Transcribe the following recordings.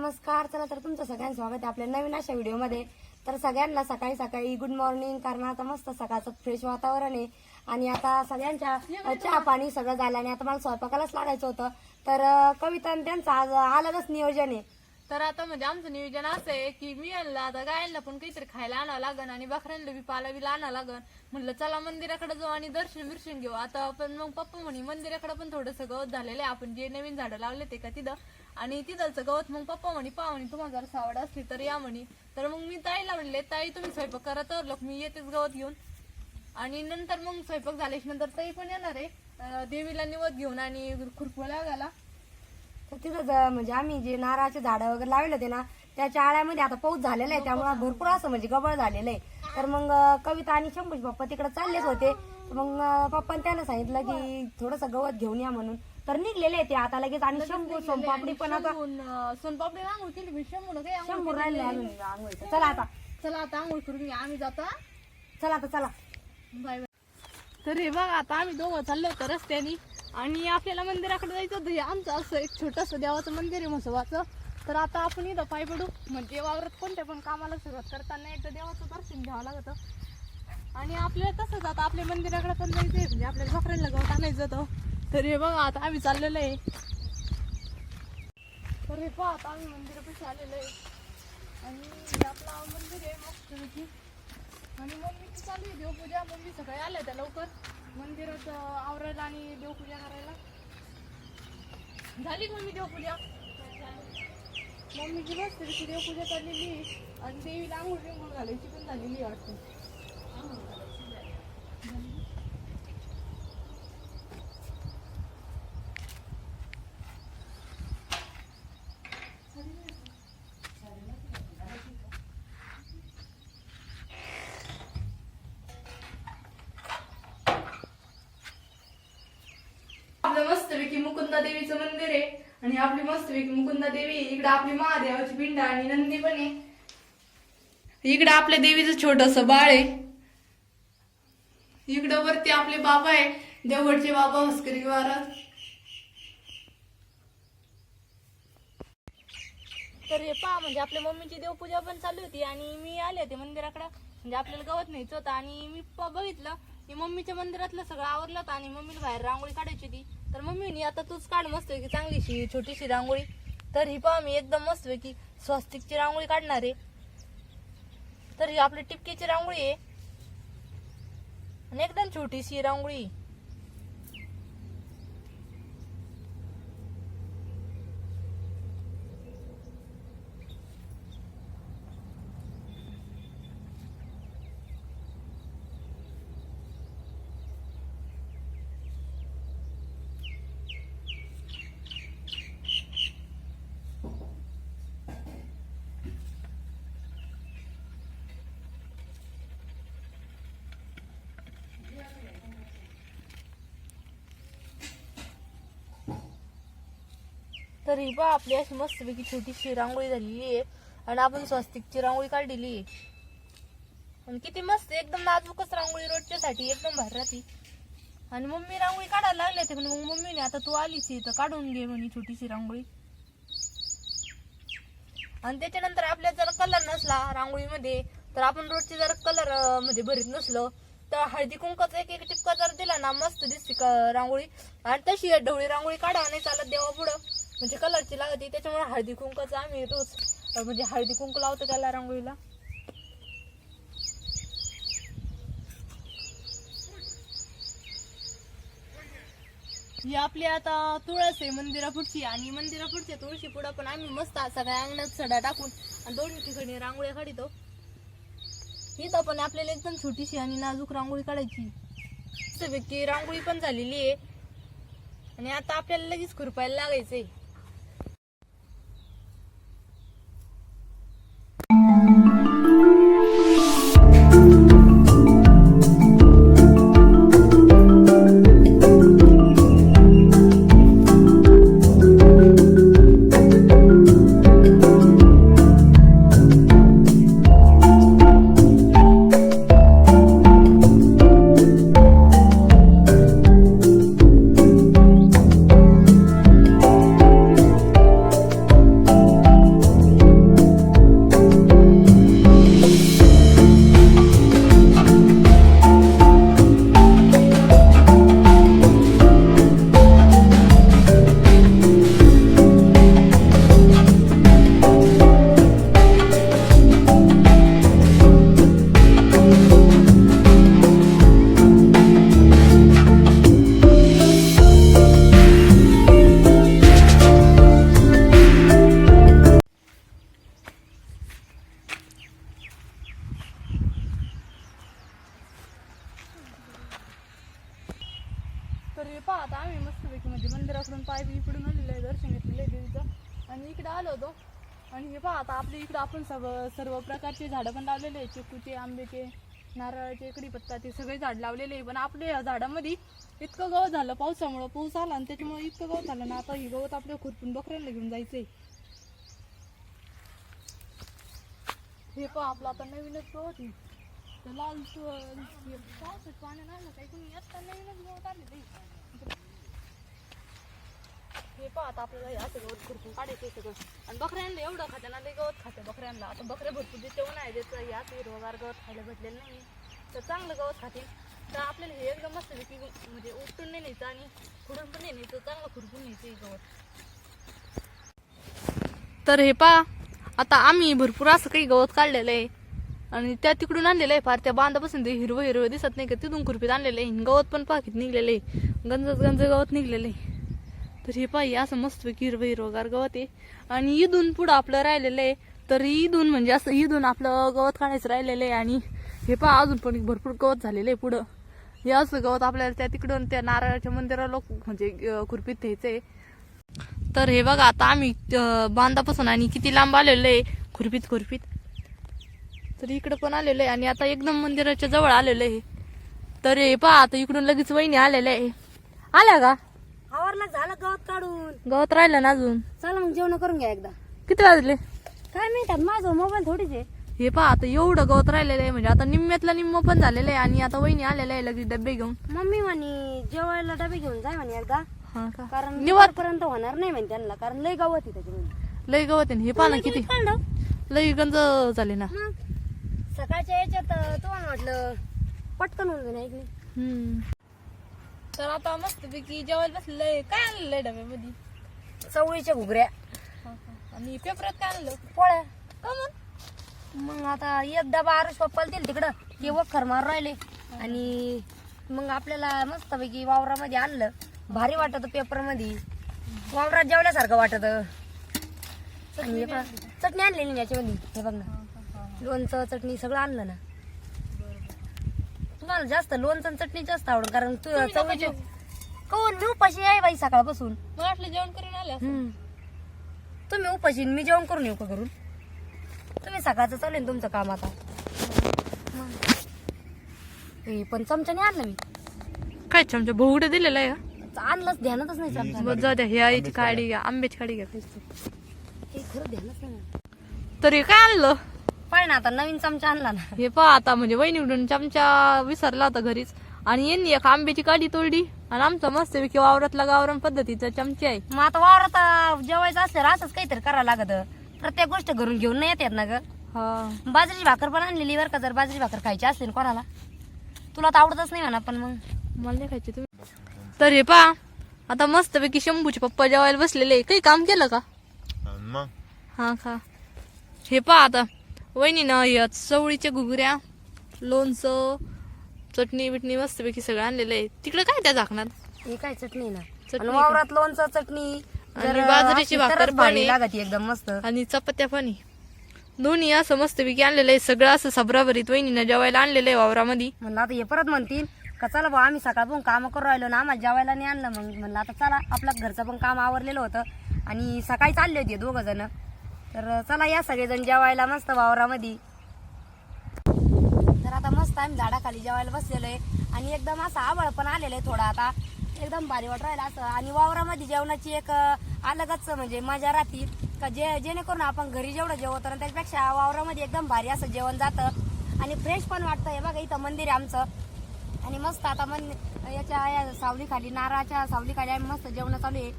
नमस्कार चला तर तुमचं सगळ्यांचं स्वागत आहे आपल्या नवीन अशा व्हिडिओमध्ये. तर सगळ्यांना सकाळी सकाळी गुड मॉर्निंग कारण आता मस्त सकाळचं फ्रेश वातावरण आहे. आणि आता सगळ्यांच्या चहा पाणी सगळं झालं आणि आता मला स्वयंपाकालाच लागायचं होतं. तर कविता आणि त्यांचं आज अलगच नियोजन आहे. तर आता म्हणजे आमचं नियोजन असं आहे की मी आणलं आता गायला पण काहीतरी खायला आणावं लागन आणि बकऱ्यांना बी पाला आणावं लागन. म्हणलं चला मंदिराकडे जाऊ आणि दर्शन बिर्शन घेऊ. आता पण मग पप्पा म्हणे मंदिराकडे पण थोडंसं गवत झालेलं आहे. आपण जे नवीन झाडं लावले ते का तिथं. आणि तिथलचं गवत मग पप्पा म्हणे पहा म्हणे तुम्हाला जर सावड असली तर या म्हणे. तर मग मी ताईला म्हणले ताई तुम्ही स्वयंपाक करा तर. लोक मी येतेच गवत घेऊन. आणि नंतर मग स्वयंपाक झाल्याच्यानंतर ताई पण येणार आहे. देवीला निवत घेऊन आणि खुरपू लागायला. तर तिथं ज- म्हणजे आम्ही जे नारळाचे झाडं वगैरे लावले होते ना त्याच्या आळ्यामध्ये आता पाऊस झालेला आहे त्यामुळे भरपूर असं म्हणजे गबळ झालेलं आहे. तर मग अं, कविता आणि शंभूज पप्पा तिकडे चाललेच होते. तर मग अं, पप्पाने त्यांना सांगितलं की थोडंसं गवत घेऊन या म्हणून. तर निघलेले ते आता लगेच आणि शंभू सोमपापडी पण आता सोनपापडी आंघोळ केली मी. शंभू राहिले अजून. चला आता. चला आता आंघोळ करून घ्या आम्ही जातो. चला आता चला. Bye bye. तर हे बघा आता आम्ही दोघं चाललो होतो रस्त्याने. आणि आपल्याला मंदिराकडे जायचं होतं. हे आमचं असं एक छोटस देवाचं मंदिर आहे म्हसवाचं तर आता आपण इथं पाय पडू. म्हणजे वावरात कोणत्या पण कामाला सुरुवात करताना एकदा देवाचं दर्शन घ्यावं लागतं. आणि आपल्याला तसंच आता आपल्या मंदिराकडे पण जायचंय. म्हणजे आपल्याला बकऱ्यांना गवत आणायचं होतं. तर हे बघा आता आम्ही चाललेलो आहे. तर हे पहा आता आम्ही मंदिरापाशी आलेलो आहे. आणि आपलं मंदिर आहे मस्तपैकी आणि मम्मीची चालू आहे देवपूजा. मम्मी सकाळी आल्या त्या लवकर. मंदिरात आवरायला आणि देवपूजा करायला. झाली मम्मी देवपूजा? मम्मीची मस्त देवपूजा चाललेली आणि देवीला आंघोळ बिंघोळ घालायची पण झालेली आहे वाटतं आपलं मस्तपैकी मुकुंदा देवीचं मंदिर आहे. आणि आपली मस्तपैकी मुकुंदा देवी आहे. इकडं आपली महादेवाची पिंड आणि नंदी पण आहे. इकडं आपल्या देवीचं छोटस बाळ आहे. इकडं वरती आपले बाबा आहे. देवगडचे बाबा हस्करी महाराज. तर हे पहा म्हणजे आपल्या मम्मीची देवपूजा पण चालू होती आणि मी आले होते मंदिराकडे. म्हणजे आपल्याला गवत न्यायचं होतं आणि मी बघितलं. की मम्मीच्या मंदिरातलं सगळं आवरलं होतं आणि मम्मीला बाहेर रांगोळी काढायची होती. तर मम्मीनी आता तूच काढ मस्त की चांगलीशी छोटीशी रांगोळी. तर ही पहा मी एकदम मस्त की स्वस्तिकची रांगोळी काढणार आहे. तर ही आपली टिपकीची रांगोळी आहे. आणि एकदम छोटीशी रांगोळी. तरी बा आपली अशी मस्तपैकी छोटीशी रांगोळी झालेली आहे. आणि आपण स्वस्तिकची रांगोळी काढलेली आहे. आणि किती मस्त एकदम नाजूकच रांगोळी रोजच्यासाठी एकदम भारी राहते आणि मम्मी रांगोळी काढायला लागली होते पण मग मम्मीने आता तू आलीच आहे तर काढून घे म्हणे छोटीशी रांगोळी. आणि त्याच्यानंतर आपल्याला जर कलर नसला रांगोळीमध्ये तर आपण रोजचे जर कलरमध्ये भरीत नसलो तर हळदी कुंकाचा एक एक टिपका जर दिला ना मस्त दिसते रांगोळी. आणि तशी ढवळी रांगोळी काढा नाही चालत देवा पुढं. म्हणजे कलरची लागते त्याच्यामुळे हळदी कुंकाचा आम्ही रोज म्हणजे हळदी कुंकू लावतो त्याला रांगोळीला. ही आपली आता तुळस आहे मंदिरापुढची आणि मंदिरापुढच्या तुळशी पुढं पण आम्ही मस्त सगळ्या अंगणात सडा टाकून आणि दोन्ही ठिकाणी रांगोळ्या काढितो. इथं पण आपल्याला एकदम छोटीशी आणि नाजूक रांगोळी काढायची. मस्तपैकी रांगोळी पण झालेली आहे. आणि आता आपल्याला लगेच खुरपायला लागायचंय. म्हणजे पाहता आम्ही मस्तपैकी म्हणजे मंदिराकडून पाय इकडून आलेलं आहे दर्शन घेतलेलं आहे देवीचं. आणि इकडे आलो होतो. आणि हे पाहत आपल्या इकडं आपण सर्व सर्व प्रकारचे झाडं पण लावलेले आहे चिकूचे आंब्याचे नारळाचे कडीपत्ता ते सगळे झाड लावलेले आहे. पण आपल्या या झाडामध्ये इतकं गवत झालं पावसामुळं. पाऊस आला आणि त्याच्यामुळे इतकं गवत झालं ना आता हे गवत आपल्या खुरपून बकऱ्याला घेऊन जायचं आहे हे पहा आपलं आता नवीनच गवत लाल पावसात पाण्यात आलं काही तुम्ही आत्ता नवीनच गवत आलेलं आहे. हे पहा आता आपल्याला हे असं गवत खुरपून काढायचं सगळं. आणि बकऱ्यांना एवढं खाते ना ते गवत खाते बकऱ्यांना. आता बकऱ्या भरपूर देते नाही देतं हे असं हिरवगार गवत खायला भेटलेलं नाही तर चांगलं गवत खातील तर आपल्याला हे एकदम मस्त की म्हणजे उपटून नाही न्यायचं आणि खुडून पण नाही न्यायचं चांगलं खुरपून न्यायचं हे गवत. तर हे पहा आता आम्ही भरपूर असं काही गवत काढलेलं आहे. आणि त्या तिकडून आणलेलं आहे फार त्या बांधापासून ते हिरवं हिरवं दिसत नाही का तिथून खुरपीत आणलेलं आहे. गवत पण पाकीत निघलेलं आहे. गंजच गंज गवत निघलेलं आहे. तर हे पाहिजे असं मस्त हिरवं हिरवगार गवत आहे. आणि इथून पुढं आपलं राहिलेलं आहे. तर इथून म्हणजे असं इथून आपलं गवत काढायचं राहिलेलं आहे. आणि हे पहा अजून पण भरपूर गवत झालेलं आहे पुढं. हे असं गवत आपल्याला त्या तिकडून त्या नारळाच्या मंदिराला म्हणजे खुरपीत घ्यायचं आहे तर हे बघा आता आम्ही बांधापासून आणि किती लांब आलेलो आहे. खुरपीत खुरपीत. तर इकडं पण आलेलं आहे. आणि आता एकदम मंदिराच्या जवळ आलेलं आहे. तर हे पहा आता इकडून लगेच वहिनी आलेलं आहे. आल्या का? आवरला झालं गवत काढून. गवत राहिलं ना अजून? चला मग जेवण करून घ्या एकदा. किती वाजले? काय माहितात माझं मोबाईल थोडीच आहे. हे पहा आता एवढं गवत राहिलेलं आहे म्हणजे आता निम्म्यातलं निम्म पण झालेलं आहे आणि आता वहिनी आलेलं आहे लगेच डबे घेऊन. मम्मी म्हणे जेवायला डबे घेऊन जाय म्हणे एकदा. हा का? कारण निवांत. पर्यंत होणार नाही म्हणे त्यांना कारण लय गवत आहे त्याच्यामध्ये. लय गवत आहे ना. हे पहा ना किती. काढलं लय गंज झाले ना. मग. सकाळच्या याच्यात तुम्हाला म्हटलं पटकन होऊन जाईल ऐकली. हम्म. तर आता मस्त पैकी जेवायला बसलेलं काय आणलेलं आहे डब्यामध्ये? चवळीच्या घुगऱ्या. आणि पेपरात काय आणलं? पोळ्या. का मग मग आता एक डबा आरुष पप्पाला दिल तिकडं. ते वखर मारून राहिले. आणि मग आपल्याला मस्तपैकी वावरामध्ये आणलं. भारी वाटत पेपरमध्ये वावरात जेवल्यासारखं वाटत. आणि हे पहा, चटणी आणलेली ना याच्यामध्ये. हे बघ ना. लोणचं चटणी सगळं आणलं ना. तुम्हाला जास्त लोणचं चटणी जास्त आवडत कारण तू चवळीचे कौन? मी उपाशी आहे बाई सकाळपासून मला वाटलं जेवण करून आले असं. हम्म. तुम्ही उपाशी आणि मी जेवण करून येऊ का घरून? तुम्ही सकाळचं चालेल तुमचं काम आता. हे पण चमच्याने आणलं मी. काय चमचा? भोगडे दिलेला आहे का आणलंच ध्यानातच नाही चमचा. बरं, जाऊ द्या ह्या याची काडी घ्या आंब्याची काडी घ्या हे खरं ध्यानच नाही ना. तर हे काय आणलं? पाय ना आता नवीन चमचा आणला ना. हे पहा आता म्हणजे वहिनीकडून चमचा विसरला होता घरीच. आणि यांनी एक आंब्याची काडी तोडली. आणि आमचा मस्त पैकी वावरातला गावरान पद्धतीचा चमचा आहे. मग आता वावरात अं, जेवायचं असल्यावर असंच काहीतरी करायला लागत. प्रत्येक गोष्ट घरून घेऊन नाही येतात ना ग. हा. बाजरीची भाकर पण आणलेली बरं का जर बाजरी भाकर खायची असली ना कोणाला. तुला तर आवडतच नाही म्हणा पण मग. मला नाही खायची तुम्ही. तर हे पहा आता मस्त पैकी शंभूचे पप्पा जेवायला बसलेले काही काम केलं का? मग? हा का? हे पहा आता. वहिनीनं या चवळीच्या घुगऱ्या लोणचं चटणी बिटणी मस्तपैकी सगळं आणलेलं आहे. तिकडे काय त्या झाकणार हे काय चटणी ना? चटणी आणि वावरात लोणचं चटणी जर आणि बाजरीची असली भाकर तरच पण भारी आहे. लागत एकदम मस्त. आणि चपात्या पण आहे. दोन्ही असं मस्तपैकी आणलेलं आहे. सगळं असं सबराबरीत वहिनीनं जेवायला आणलेलं आहे वावरामध्ये. म्हणलं आता हे परत म्हणतील का चला भाऊ आम्ही सकाळपासून काम करून राहिलो ना आम्हाला जेवायला नाही आणलं. मग म्हणलं आता चला आपलं घरचं पण काम आवरलेलं होतं. आणि सकाळी चालले होते दोघं जण. तर चला या सगळेजण जेवायला मस्त वावरामध्ये. तर आता मस्त आम्ही झाडाखाली जेवायला बसलेलो आहे. आणि एकदम असं आबळ पण आलेलं आहे थोडा आता. एकदम भारी वाट राहिला असं. आणि वावरामध्ये जेवणाची एक अलगच म्हणजे मजा राहते. का जे जेणेकरून आपण घरी जेवढं जेवतो ना त्याच्यापेक्षा वावरामध्ये एकदम भारी असं जेवण जातं. आणि फ्रेश पण वाटतं. हे बघा इथं मंदिर आहे आमचं. आणि मस्त आता मन याच्या या सावलीखाली नारळाच्या सावलीखाली आम्ही मस्त जेवण चालू आहे.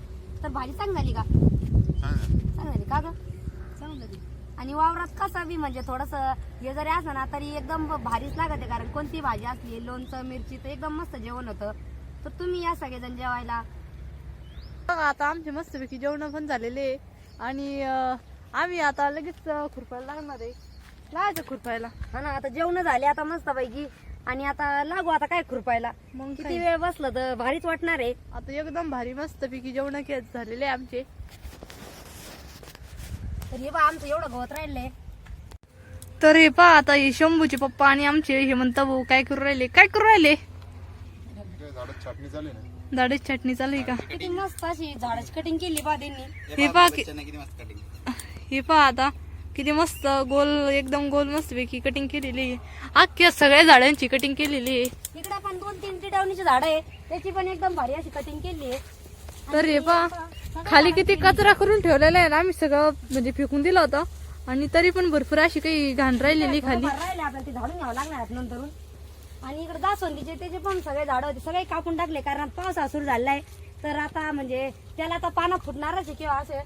तर भाजी चांग झाली का? चांग झाली का ग? आणि वावरात कसं बी म्हणजे थोडस हे जरी असलं ना तरी एकदम भारीच लागत कारण कोणती भाजी असली लोणचं मिरची तर एकदम मस्त जेवण होतं. तर तुम्ही या सगळेजण जेवायला. बघा आता आमचे मस्तपैकी जेवण पण झालेले आणि आम्ही आता लगेच खुरपायला लागणार आहे. लागायचं खुरपायला. हा ना आता जेवण झाले आता मस्त पैकी आणि आता लागू आता काय खुरपायला? मग किती? वेळ बसलं तर भारीच वाटणार आहे. आता एकदम भारी मस्तपैकी जेवण झालेले आमचे. तर हे बा आमचं एवढं गवत राहिलंय. तर हे पहा आता हे शंभूचे पप्पा आणि आमचे हेमंत भाऊ काय करू राहिले? काय करू राहिले? झाडात छाटणी झाली ना चालू आहे का? किती मस्त अशी झाडाची कटिंग केली बा त्यांनी. हे पहा की हे पहा आता किती मस्त गोल एकदम गोल मस्त पैकी कटिंग केलेली आहे. अख्ख्या सगळ्या झाडांची कटिंग केलेली आहे. इकडे पण दोन तीन टिटावणीची झाड आहे त्याची पण एकदम भारी अशी कटिंग केली आहे. तर हे पहा. खाली किती कचरा करून ठेवलेला आहे ना आम्ही सगळं म्हणजे फेकून दिलं होतं. आणि तरी पण भरपूर अशी काही घाण राहिलेली खाली. राहिले आपल्याला ते झाडून घ्यावं लागणार आहेत नंतरून. आणि इकडे दासवंदीचे त्याचे पण सगळे झाड होते सगळे कापून टाकले कारण पावसा सुरू झालाय. तर आता म्हणजे त्याला आता पानं फुटणारच आहे किंवा असे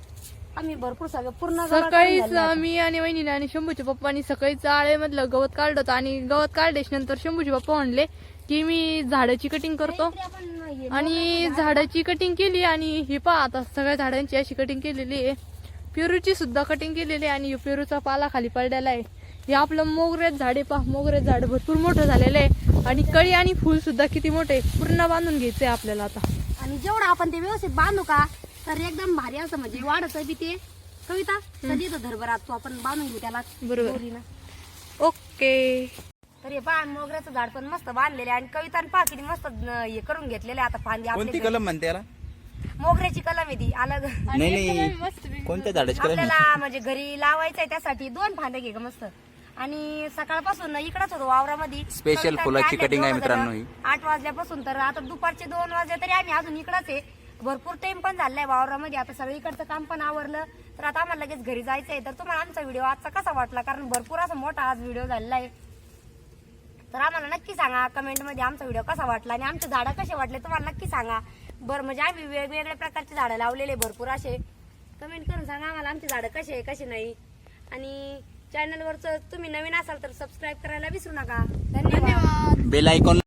आम्ही भरपूर सगळं पूर्ण गवत सकाळीच. मी आणि वहिनीने आणि शंभूच्या पप्पानी सकाळीच आळेमधलं गवत काढलं होतं. आणि गवत काढल्याच्या नंतर शंभूचे पप्पा म्हणले की मी झाडाची कटिंग करतो. आणि झाडाची कटिंग केली आणि हे पहा आता सगळ्या झाडांची अशी कटिंग केलेली आहे. पेरूची सुद्धा कटिंग केलेली आहे आणि पेरूचा पाला खाली पडलेला आहे. हे आपलं मोगऱ्यात झाडे पहा मोगऱ्यात झाड भरपूर मोठं झालेलं आहे. आणि कळी आणि फुल सुद्धा किती मोठे. पूर्ण बांधून घ्यायचंय आपल्याला आता. आणि जेवढं आपण ते व्यवस्थित बांधू का तर एकदम भारी असं म्हणजे वाढत बी ते. कविता कधी धरभरात तो आपण बांधून घेऊ त्याला. बरोबर. ओके. तर हे पहा मोगऱ्याचं झाड पण मस्त बांधलेले आहे. आणि कवितान पहा किती मस्त न- हे करून घेतलेले आहे आता फांदी कोणती कलम म्हणते याला? मोगऱ्याची कलम आहे ती अलग. नाही नाही कोणत्या झाडाची कलम आहे? आपल्याला म्हणजे घरी लावायचं आहे त्यासाठी दोन फांद्या घे ग मस्त. आणि सकाळपासून इकडच होतो वावरामध्ये. Special कविता फुलाची आणल्या cutting आहे मित्रांनो. ही. आठ वाजल्यापासून तर आता दुपारचे दोन वाजले तरी आम्ही अजून इकडच आहे. भरपूर टाइम पण झालाय वावरामध्ये. आता सगळीकडचं काम पण आवरलं. तर आता आम्हाला लगेच घरी जायचंय. तर तुम्हाला आमचा व्हिडिओ आजचा कसा वाटला? कारण भरपूर असा मोठा आज व्हिडिओ झालेला आहे. तर आम्हाला नक्की सांगा कमेंटमध्ये आमचा व्हिडिओ कसा वाटला आणि आमचे झाडं कसे वाटले तुम्हाला नक्की सांगा. बरं म्हणजे आम्ही वेगवेगळ्या प्रकारचे झाडं लावलेले भरपूर असे. कमेंट करून सांगा आम्हाला आमचे झाडं कसे आहे कसे नाही. आणि चॅनलवरचं तुम्ही नवीन असाल तर सबस्क्राईब करायला विसरू नका. धन्यवाद. Bell icon